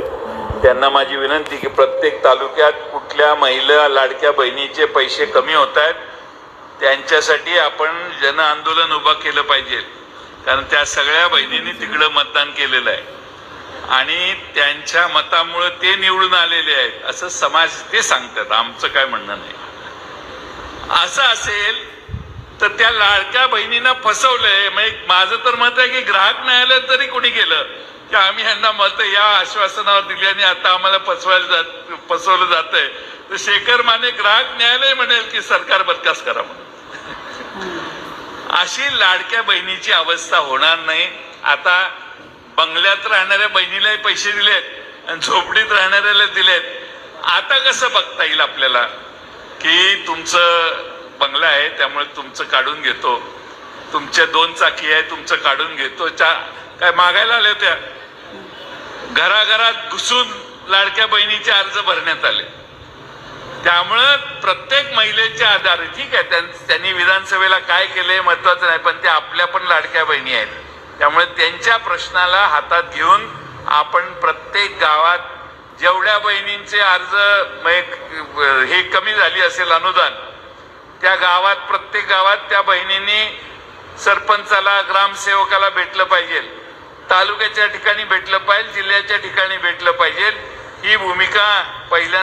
त्यांना माझी विनंती की प्रत्येक तालुक्यात कुठल्या महिला लाडक्या बहिणीचे पैसे कमी होत आहेत त्यांच्यासाठी आपण जन आंदोलन उभं केलं पाहिजे. कारण त्या सगळ्या बहिणींनी तिकडं मतदान केलेलं आहे. आणि त्यांच्या मतामुळे ते निवडून आलेले आहेत असं समाज ते सांगतात. आमचं काय म्हणणं नाही. असं असेल तर त्या लाडक्या बहिणींना फसवलंय. मग माझं तर मत आहे की ग्राहक न्यायालयात जरी कोणी गेलं की आम्ही यांना मत या आश्वासनावर दिली आणि आता आम्हाला फसवायला जात फसवलं जात आहे तर शेखर माने ग्राहक न्यायालय म्हणेल की सरकार बरखास्त करा म्हणून. अशी लाडक्या बहिणीची अवस्था होणार नाही. आता बंगल्यात राहणाऱ्या बहिणीलाही पैसे दिलेत आणि झोपडीत राहणाऱ्याला दिलेत. आता कसं बघता येईल आपल्याला? की तुमचं बंगला आहे त्यामुळे तुमचं काढून घेतो. तुमच्या दोन चाकी आहे तुमचं काढून घेतो. चा काय मागायला आल्या होत्या? घराघरात घुसून लाडक्या बहिणीचे अर्ज भरण्यात आले. त्यामुळं प्रत्येक महिलेच्या आधारे ठीक आहे त्यां- त्यांनी विधानसभेला काय केले महत्वाचं नाही पण ते आपल्या पण लाडक्या बहिणी आहेत. त्यामुळे त्यांच्या प्रश्नाला हातात घेऊन आपण प्रत्येक गावात जेवढ्या बहिणींचे अर्ज हे कमी झाली असेल अनुदान त्या गावात प्रत्येक गावात त्या बहिणींनी सरपंचाला ग्रामसेवकाला भेटलं पाहिजे. तालुक्याच्या ठिकाणी भेटलं पाहिजे जिल्ह्याच्या ठिकाणी भेटलं पाहिजे. ही भूमिका पहिल्या